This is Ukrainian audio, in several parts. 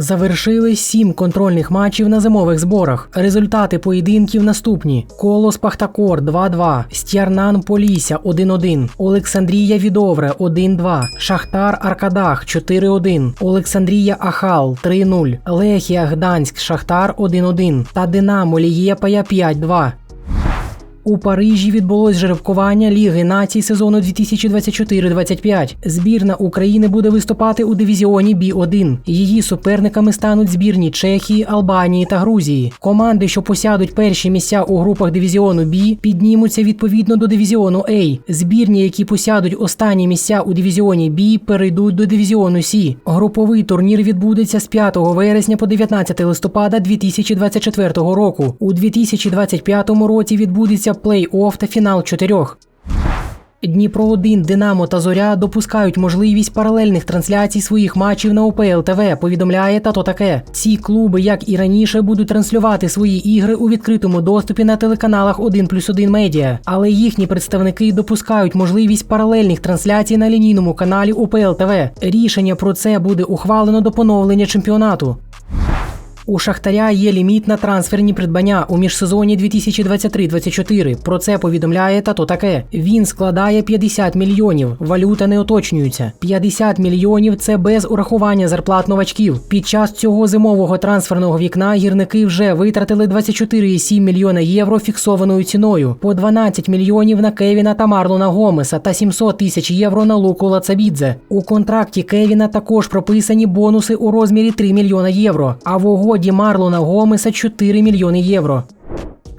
Завершили сім контрольних матчів на зимових зборах. Результати поєдинків наступні: Колос Пахтакор 2-2, Стярнан Полісся 1-1, Олександрія Відовре 1-2, Шахтар Аркадах 4-1, Олександрія Ахал 3-0, Лехія Гданськ Шахтар 1-1 та Динамо Лієпая 5-2. У Парижі відбулось жеребкування Ліги націй сезону 2024-25. Збірна України буде виступати у дивізіоні Бі-1. Її суперниками стануть збірні Чехії, Албанії та Грузії. Команди, що посядуть перші місця у групах дивізіону Бі, піднімуться відповідно до дивізіону А. Збірні, які посядуть останні місця у дивізіоні Бі, перейдуть до дивізіону Сі. Груповий турнір відбудеться з 5 вересня по 19 листопада 2024 року. У 2025 році відбудеться плей-офф та фінал чотирьох. Дніпро 1 Динамо та Зоря допускають можливість паралельних трансляцій своїх матчів на УПЛ ТВ. Повідомляє тато таке. Ці клуби, як і раніше, будуть транслювати свої ігри у відкритому доступі на телеканалах 1 плюс 1 медіа, але їхні представники допускають можливість паралельних трансляцій на лінійному каналі УПЛ ТВ. Рішення про це буде ухвалено до поновлення чемпіонату. У Шахтаря є ліміт на трансферні придбання у міжсезоні 2023-24. Про це повідомляє тато таке. Він складає 50 мільйонів. Валюта не уточнюється. 50 мільйонів це без урахування зарплат новачків. Під час цього зимового трансферного вікна гірники вже витратили 24,7 мільйона євро фіксованою ціною, по 12 мільйонів на Кевіна та Марлона Гомеса та 700 тисяч євро на Луку Лацабідзе. У контракті Кевіна також прописані бонуси у розмірі 3 мільйона євро. А в угоді Марлона Гомеса 4 мільйони євро.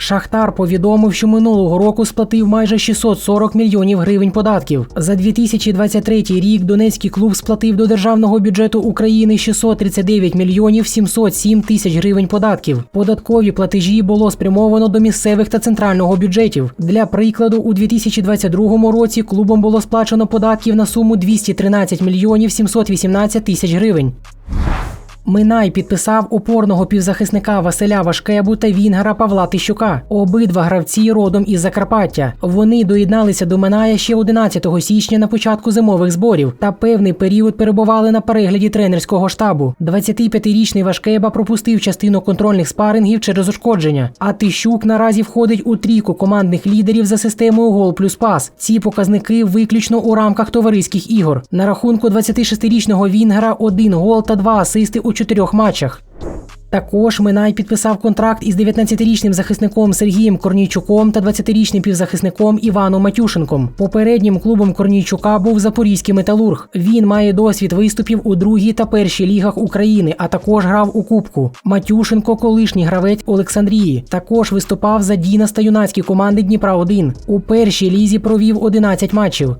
Шахтар повідомив, що минулого року сплатив майже 640 мільйонів гривень податків. За 2023 рік Донецький клуб сплатив до державного бюджету України 639 мільйонів 707 тисяч гривень податків. Податкові платежі було спрямовано до місцевих та центрального бюджетів. Для прикладу, у 2022 році клубом було сплачено податків на суму 213 мільйонів 718 тисяч гривень. Минай підписав опорного півзахисника Василя Вашкебу та Вінгера Павла Тищука. Обидва гравці родом із Закарпаття. Вони доєдналися до Миная ще 11 січня на початку зимових зборів та певний період перебували на перегляді тренерського штабу. 25-річний Вашкеба пропустив частину контрольних спарингів через ушкодження. А Тищук наразі входить у трійку командних лідерів за системою гол плюс пас. Ці показники виключно у рамках товариських ігор. На рахунку 26-річного Вінгера один гол та два асисти у чотирьох матчах. Також Минай підписав контракт із 19-річним захисником Сергієм Корнійчуком та 20-річним півзахисником Іваном Матюшенком. Попереднім клубом Корнійчука був Запорізький металург. Він має досвід виступів у другій та першій лігах України, а також грав у Кубку. Матюшенко, колишній гравець Олександрії, також виступав за Дінас та юнацькі команди Дніпра 1 У першій лізі провів 11 матчів.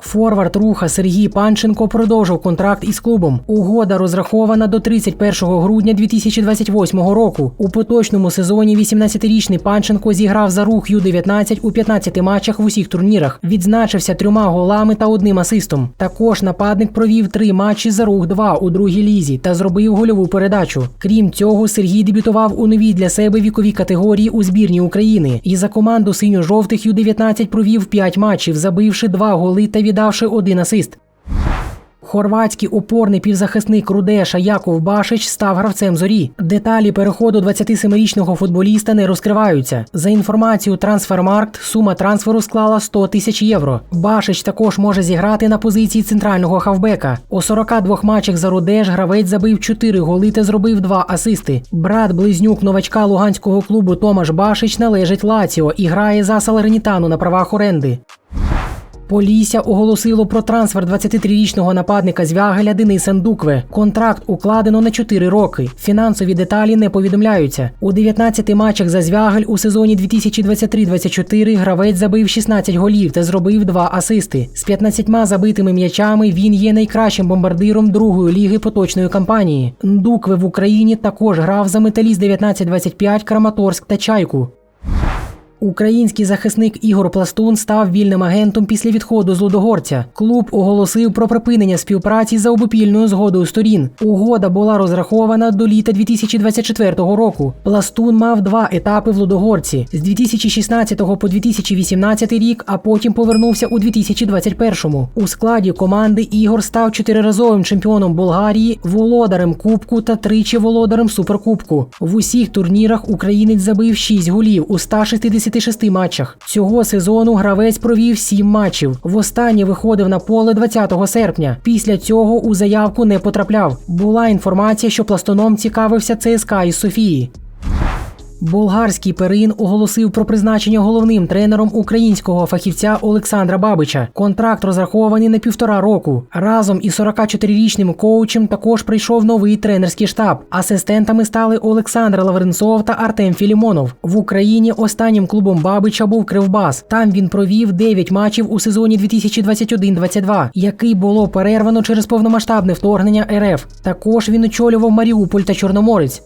Форвард руха Сергій Панченко продовжив контракт із клубом. Угода розрахована до 31 грудня 2028 року. У поточному сезоні 18-річний Панченко зіграв за рух Ю-19 у 15 матчах в усіх турнірах. Відзначився трьома голами та одним асистом. Також нападник провів три матчі за рух 2 у другій лізі та зробив гольову передачу. Крім цього, Сергій дебютував у новій для себе віковій категорії у збірні України і за команду синьо-жовтих Ю-19 провів 5 матчів, забивши два голи та віддавши один асист. Хорватський опорний півзахисник Рудеша Яков Башич став гравцем зорі. Деталі переходу 27-річного футболіста не розкриваються. За інформацією Трансфермаркт, сума трансферу склала 100 тисяч євро. Башич також може зіграти на позиції центрального хавбека. У 42 матчах за Рудеш гравець забив 4 голи та зробив 2 асисти. Брат близнюк новачка луганського клубу Томаш Башич належить Лаціо і грає за Салернітану на правах оренди. Полісся оголосило про трансфер 23-річного нападника Звягеля Дениса Ndukve. Контракт укладено на 4 роки. Фінансові деталі не повідомляються. У 19 матчах за Звягель у сезоні 2023-24 гравець забив 16 голів та зробив 2 асисти. З 15 забитими м'ячами він є найкращим бомбардиром другої ліги поточної кампанії. Ndukve в Україні також грав за металіст 1925 Краматорськ та Чайку. Український захисник Ігор Пластун став вільним агентом після відходу з Лудогорця. Клуб оголосив про припинення співпраці за обопільною згодою сторін. Угода була розрахована до літа 2024 року. Пластун мав два етапи в Лудогорці з 2016 по 2018 рік, а потім повернувся у 2021-му. У складі команди Ігор став чотириразовим чемпіоном Болгарії, володарем Кубку та тричі володарем Суперкубку. В усіх турнірах українець забив 6 голів у 166 матчах. Цього сезону гравець провів 7 матчів. Востаннє виходив на поле 20 серпня. Після цього у заявку не потрапляв. Була інформація, що пластоном цікавився ЦСКА із Софії. Болгарський Перин оголосив про призначення головним тренером українського фахівця Олександра Бабича. Контракт розрахований на півтора року. Разом із 44-річним коучем також прийшов новий тренерський штаб. Асистентами стали Олександр Лавренцов та Артем Філімонов. В Україні останнім клубом Бабича був Кривбас. Там він провів 9 матчів у сезоні 2021-22, який було перервано через повномасштабне вторгнення РФ. Також він очолював Маріуполь та Чорноморець.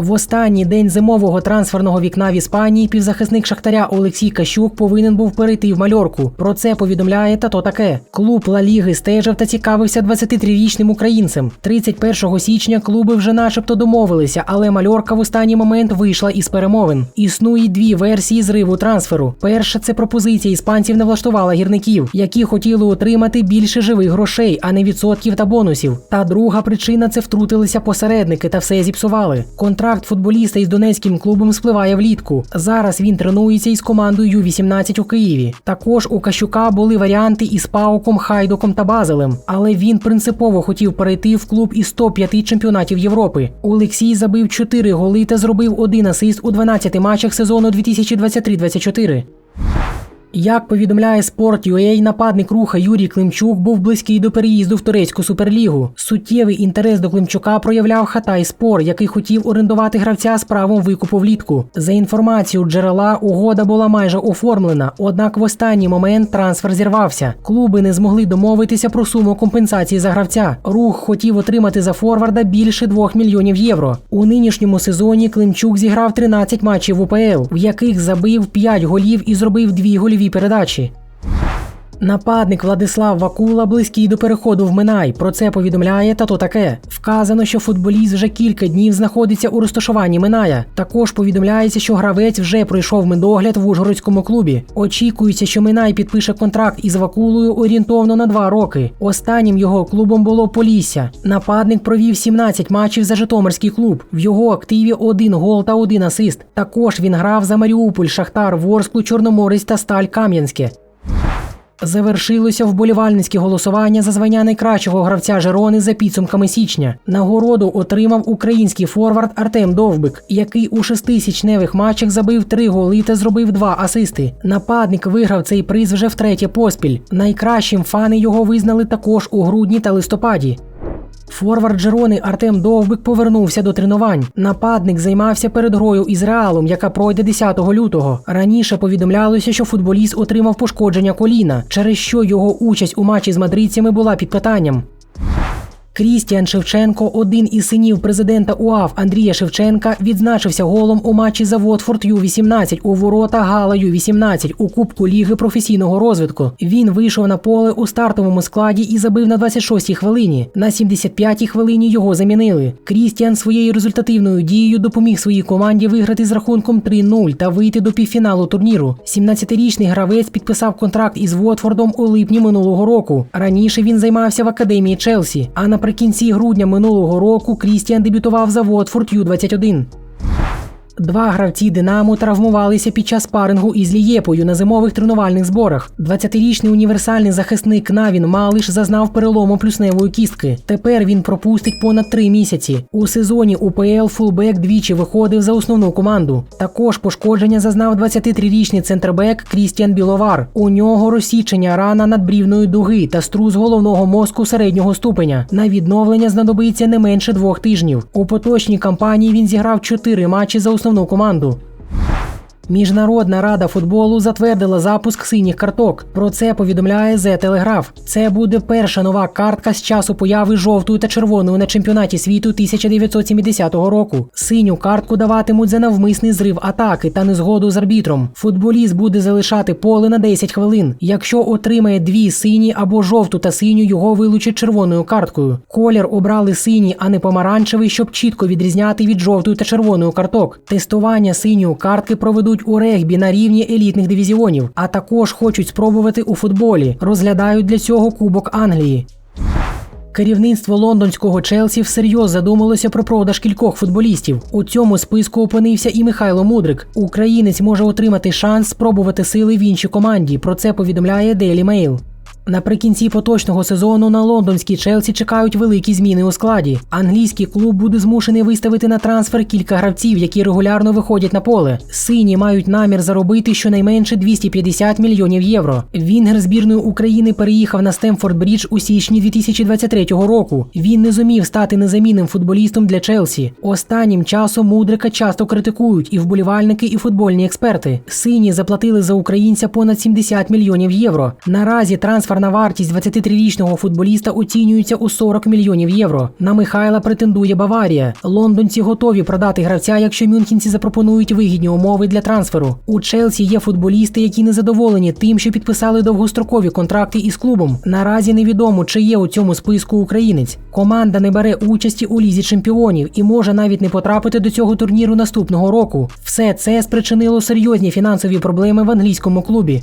В останній день зимового трансферного вікна в Іспанії півзахисник Шахтаря Олексій Кащук повинен був перейти в мальорку. Про це повідомляє тато таке. Клуб Ла Ліги стежив та цікавився 23-річним українцем. 31 січня клуби вже начебто домовилися, але мальорка в останній момент вийшла із перемовин. Існує дві версії зриву трансферу. Перша це пропозиція іспанців не влаштувала гірників, які хотіли отримати більше живих грошей, а не відсотків та бонусів. Та друга причина це втрутилися посередники та все зіпсували. Контракт футболіста із донецьким клубом спливає влітку. Зараз він тренується із командою Ю-18 у Києві. Також у Кащука були варіанти із Пауком, Хайдоком та Базелем, але він принципово хотів перейти в клуб із 105 чемпіонатів Європи. Олексій забив 4 голи та зробив один асист у 12 матчах сезону 2023-24. Як повідомляє Sport.ua, нападник руха Юрій Климчук був близький до переїзду в турецьку суперлігу. Суттєвий інтерес до Климчука проявляв Хатай Спор, який хотів орендувати гравця з правом викупу влітку. За інформацією джерела, угода була майже оформлена, однак в останній момент трансфер зірвався. Клуби не змогли домовитися про суму компенсації за гравця. Рух хотів отримати за форварда більше 2 мільйонів євро. У нинішньому сезоні Климчук зіграв 13 матчів УПЛ, в яких забив 5 голів і зробив 2 гольові передачі. Нападник Владислав Вакула близький до переходу в Минай. Про це повідомляє тато таке. Вказано, що футболіст вже кілька днів знаходиться у розташуванні Миная. Також повідомляється, що гравець вже пройшов медогляд в Ужгородському клубі. Очікується, що Минай підпише контракт із Вакулою орієнтовно на два роки. Останнім його клубом було Полісся. Нападник провів 17 матчів за Житомирський клуб. В його активі один гол та один асист. Також він грав за Маріуполь, Шахтар, Ворсклу, Чорноморець та Сталь Кам'янське. Завершилося вболівальницьке голосування за звання найкращого гравця Жерони за підсумками січня. Нагороду отримав український форвард Артем Довбик, який у шестисічневих матчах забив три голи та зробив два асисти. Нападник виграв цей приз вже втретє поспіль. Найкращим фани його визнали також у грудні та листопаді. Форвард Жерони Артем Довбик повернувся до тренувань. Нападник займався перед грою із Реалом, яка пройде 10 лютого. Раніше повідомлялося, що футболіст отримав пошкодження коліна, через що його участь у матчі з мадридцями була під питанням. Крістіан Шевченко, один із синів президента УАФ Андрія Шевченка, відзначився голом у матчі за Вотфорд Ю-18 у ворота Гала Ю-18 у Кубку Ліги професійного розвитку. Він вийшов на поле у стартовому складі і забив на 26-й хвилині. На 75-й хвилині його замінили. Крістіан своєю результативною дією допоміг своїй команді виграти з рахунком 3-0 та вийти до півфіналу турніру. 17-річний гравець підписав контракт із Вотфордом у липні минулого року. Раніше він займався в академії Челсі. А наприкінці грудня минулого року Крістіан дебютував за Уотфорд Ю-21. Два гравці Динамо травмувалися під час парингу із Лієпою на зимових тренувальних зборах. 20-річний універсальний захисник Навін Малиш зазнав перелому плюсневої кістки. Тепер він пропустить понад три місяці. У сезоні УПЛ фулбек двічі виходив за основну команду. Також пошкодження зазнав 23-річний центрбек Крістіан Біловар. У нього розсічення рана надбрівної дуги та струс головного мозку середнього ступеня. На відновлення знадобиться не менше двох тижнів. У поточній кампанії він зіграв чотири матчі за основну команду. Міжнародна рада футболу затвердила запуск синіх карток. Про це повідомляє The Telegraph. Це буде перша нова картка з часу появи жовтої та червоної на чемпіонаті світу 1970 року. Синю картку даватимуть за навмисний зрив атаки та незгоду з арбітром. Футболіст буде залишати поле на 10 хвилин. Якщо отримає дві сині або жовту та синю, його вилучать червоною карткою. Колір обрали синій, а не помаранчевий, щоб чітко відрізняти від жовтої та червоної карток. Тестування синьої картки проведуть у регбі на рівні елітних дивізіонів, а також хочуть спробувати у футболі. Розглядають для цього Кубок Англії. Керівництво лондонського Челсі всерйоз задумалося про продаж кількох футболістів. У цьому списку опинився і Михайло Мудрик. Українець може отримати шанс спробувати сили в іншій команді. Про це повідомляє Daily Mail. Наприкінці поточного сезону на лондонській Челсі чекають великі зміни у складі. Англійський клуб буде змушений виставити на трансфер кілька гравців, які регулярно виходять на поле. Сині мають намір заробити щонайменше 250 мільйонів євро. Вінгер збірної України переїхав на Стемфорд Брідж у січні 2023 року. Він не зумів стати незамінним футболістом для Челсі. Останнім часом мудрика часто критикують і вболівальники, і футбольні експерти. Сині заплатили за українця понад 70 мільйонів євро. Наразі трансферна вартість 23-річного футболіста оцінюється у 40 мільйонів євро. На Михайла претендує Баварія. Лондонці готові продати гравця, якщо мюнхенці запропонують вигідні умови для трансферу. У Челсі є футболісти, які не задоволені тим, що підписали довгострокові контракти із клубом. Наразі невідомо, чи є у цьому списку українець. Команда не бере участі у лізі чемпіонів і може навіть не потрапити до цього турніру наступного року. Все це спричинило серйозні фінансові проблеми в англійському клубі.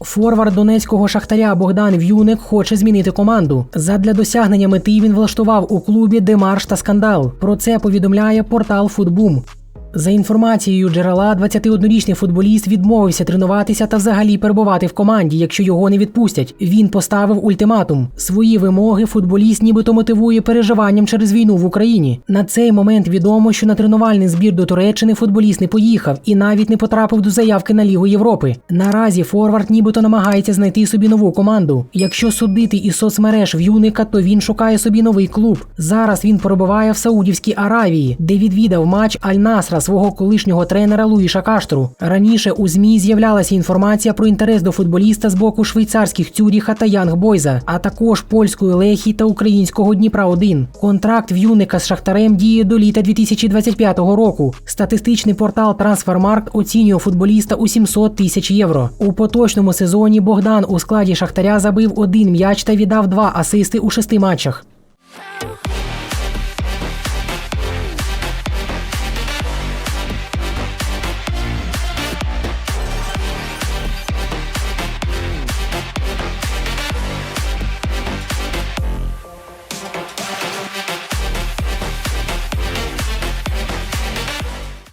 Форвард донецького шахтаря Богдан В'юник хоче змінити команду. Задля досягнення мети він влаштував у клубі демарш та скандал. Про це повідомляє портал Футбум. За інформацією джерела, 21-річний футболіст відмовився тренуватися та взагалі перебувати в команді, якщо його не відпустять. Він поставив ультиматум. Свої вимоги футболіст нібито мотивує переживанням через війну в Україні. На цей момент відомо, що на тренувальний збір до Туреччини футболіст не поїхав і навіть не потрапив до заявки на Лігу Європи. Наразі Форвард нібито намагається знайти собі нову команду. Якщо судити із соцмереж В'юника, то він шукає собі новий клуб. Зараз він перебуває в Саудівській Аравії, де відвідав матч Аль-Насра свого колишнього тренера Луїша Каштру. Раніше у ЗМІ з'являлася інформація про інтерес до футболіста з боку швейцарських Цюріха та Янг Бойза, а також польської Лехі та українського Дніпра 1 Контракт В'юника з Шахтарем діє до літа 2025 року. Статистичний портал Трансфермаркт оцінює футболіста у 700 тисяч євро. У поточному сезоні Богдан у складі Шахтаря забив один м'яч та віддав два асисти у шести матчах.